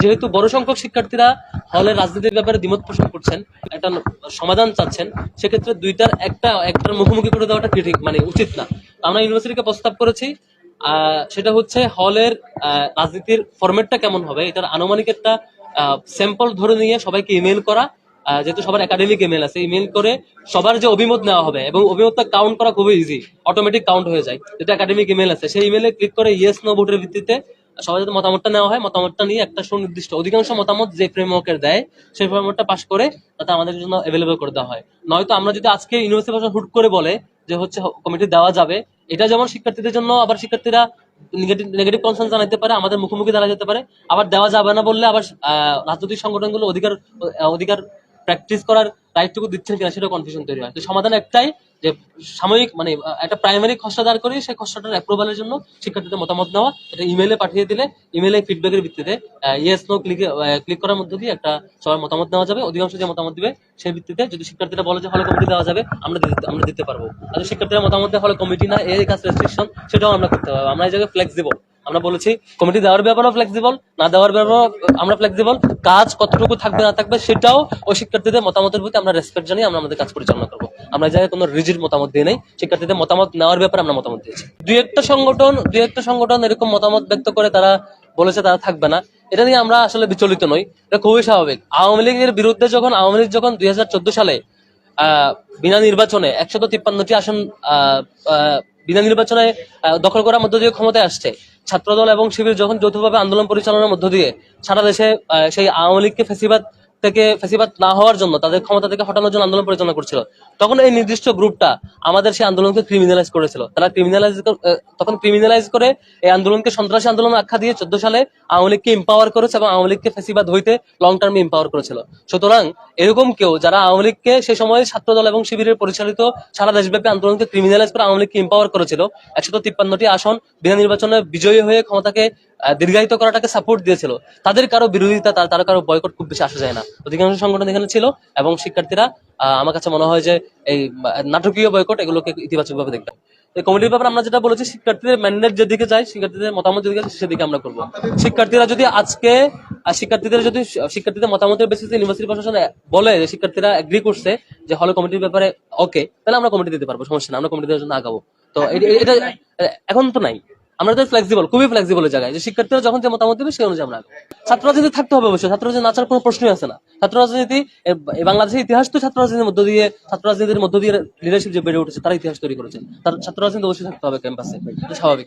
যেহেতু বড় সংখ্যক শিক্ষার্থীরা হলের রাজনীতির ব্যাপারে দ্বিমত পোষণ করছেন, একটা সমাধান চাচ্ছেন, সেক্ষেত্রে দুইটার একটা, একটার মুখোমুখি করে দেওয়াটা ঠিক? মানে উচিত না। আমরা ইউনিভার্সিটিকে প্রস্তাব করেছি সেটা হচ্ছে হলের রাজনীতির ফরম্যাটটা কেমন হবে? এটার আনুমানিক একটা স্যাম্পল ধরে নিয়ে সবাইকে ইমেল করা যেহেতু সবার একাডেমিক ইমেল আছে ইমেল করে সবার যে অভিমত নেওয়া হবে এবং অভিমতটা কাউন্ট করা খুবই ইজি অটোমেটিক কাউন্ট হয়ে যায়। যেটা একাডেমিক ইমেল আছে, সেই ইমেলে ক্লিক করে ইয়েস নো ভোটের ভিত্তিতে সবাই যাতে মতামতটা নেওয়া হয়, মতামতটা নিয়ে একটা সুনির্দিষ্ট, অধিকাংশ মতামত যে ফ্রেমওয়ার্কের দেয়, সেই ফ্রেমওয়ার্কটা পাস করে তাতে আমাদের জন্য অ্যাভেলেবল করে দেওয়া হয়। নয়তো আমরা যদি আজকে ইউনিভার্সিটি ভাষা হুট করে বলে যে হচ্ছে কমিটি দেওয়া যাবে, এটা যেমন শিক্ষার্থীদের জন্য আবার শিক্ষার্থীরা নেগেটিভ নেগেটিভ কনসার্ন জানাতে পারে, আমাদের মুখোমুখি দাঁড়া যেতে পারে, আবার দেওয়া যাবে না বললে আবার রাজনৈতিক সংগঠনগুলো অধিকার অধিকার প্র্যাকটিস করার রাইটটুকু দিচ্ছেন কিনা সেটা কনফিউশন তৈরি হয়। তো সমাধান একটাই যে সাময়িক মানে একটা প্রাইমারি খসড়া দাঁড় করি সেই খসড়াটার অ্যাপ্রুভালের জন্য শিক্ষার্থীদের মতামত নেওয়া এটা ইমেলে পাঠিয়ে দিলে ইমেলে ফিডব্যাকের ভিত্তিতে ইয়েস নো ক্লিক ক্লিক করার মধ্যে দিয়ে একটা সবার মতামত নেওয়া যাবে। অধিকাংশ যে মতামত দিবে সেই ভিত্তিতে যদি শিক্ষার্থীরা বলে যে হলে কমিটি দেওয়া যাবে, আমরা আমরা দিতে পারব। আর যদি শিক্ষার্থীরা মতামত হলে কমিটি না এই কাজ রেস্ট্রিকশন সেটাও আমরা করতে পারব। আমরা এই জায়গায় ফ্লেক্সিবল আমরা বলেছি কমিটি দেওয়ার ব্যাপারেও ফ্লেক্সিবল না দেওয়ার ব্যাপারেও আমরা ফ্লেক্সিবল কাজ কতটুকু থাকবে, না থাকবে, সেটাও ওই শিক্ষার্থীদের মতামতের প্রতি আমরা রেসপেক্ট জানিয়ে আমরা আমাদের কাজ পরিচালনা করব। আমরা জায়গায় কোনো রিজিড মতামত দিয়ে নেই, শিক্ষার্থীদের মতামত নেওয়ার ব্যাপারে আমরা মতামত দিয়েছি। দুই একটা সংগঠন, দুই একটা সংগঠন এরকম মতামত ব্যক্ত করে তারা বলেছে তারা থাকবে না। এটা নিয়ে আমরা আসলে বিচলিত নই, এটা খুবই স্বাভাবিক। আওয়ামী লীগের বিরুদ্ধে যখন, আওয়ামী লীগ যখন দুই হাজার চোদ্দ সালে বিনা নির্বাচনে একশত তিপ্পান্নটি আসন বিনা নির্বাচনে দখল করার মধ্য দিয়ে ক্ষমতায় আসছে ছাত্রদল এবং শিবির যখন যৌথভাবে আন্দোলন পরিচালনার মধ্য দিয়ে সারা দেশে সেই আওয়ামী লীগকে ফেসিবাদ থেকে ফেসিবাদ না হওয়ার জন্য, তাদের ক্ষমতা থেকে হটানোর জন্য আন্দোলন পরিচালনা করছিল। তখন এই নির্দিষ্ট গ্রুপটা আমাদের সেই আন্দোলনকে ক্রিমিনালাইজ করেছিল। তারা ক্রিমিনালাইজ তখন ক্রিমিনালাইজ করে এই আন্দোলনকে সন্ত্রাসী আন্দোলন আখ্যা দিয়ে চোদ্দ সালে আওয়ামী লীগকে এম্পাওয়ার করেছে এবং আওয়ামী লীগকে ফেসিবাদ হইতে লং টার্মে এম্পাওয়ার করেছিল। সুতরাং এরকম কেউ যারা আওয়ামী লীগকে সে সময় ছাত্রদল এবং শিবিরের পরিচালিত সারা দেশব্যাপী আন্দোলনকে ক্রিমিনালাইজ করে আওয়ামী লীগকে এম্পাওয়ার করেছিল, একশত তিপ্পান্নটি আসন বিনা নির্বাচনে বিজয়ী হয়ে ক্ষমতাকে দীর্ঘায়িত করাটাকে সাপোর্ট দিয়েছিল। তাদের কারও বিরোধিতা তার তার কারও বয়কট খুব বেশি আসা যায় না। অধিকাংশ সংগঠন এখানে ছিল এবং শিক্ষার্থীরা আমার কাছে মনে হয় যে এই নাটকীয় বয়কট এগুলোকে ইতিবাচক ভাবে দেখবে এই কমিটির ব্যাপারে আমরা যেটা বলেছি শিক্ষার্থীদের ম্যান্ডেট যেদিকে যায় শিক্ষার্থীদের মতামত যেদিকে সেদিকে আমরা করব। শিক্ষার্থীরা যদি আজকে শিক্ষার্থীদের যদি শিক্ষার্থীদের মতামতের বেসিসে ইউনিভার্সিটি প্রশাসন বলে যে শিক্ষার্থীরা এগ্রি করছে যে হলে কমিটির ব্যাপারে ওকে তাহলে আমরা কমিটি দিতে পারব সমস্যা না আমরা কমিটির জন্য আগাবো। তো এটা এখন তো নাই। আমরা তো ফ্লেক্সিবল খুবই ফ্লেক্সিবল জায়গায়। যে শিক্ষার্থীরা যখন যে মতামত দেবে, সেই অনুযায়ী আমরা ছাত্র রাজনীতি থাকতে হবে অবশ্যই। ছাত্র রাজনীতি নাচার কোনো প্রশ্নই আছে না। ছাত্র রাজনীতি বাংলাদেশের ইতিহাস তো ছাত্র রাজনীতির মধ্য দিয়ে ছাত্র রাজনীতির মধ্য দিয়ে লিডারশিপ যে বেড়ে উঠেছে, তারা ইতিহাস তৈরি করেছে। তার ছাত্র রাজনীতি অবশ্যই থাকতে হবে ক্যাম্পাসে স্বাভাবিক।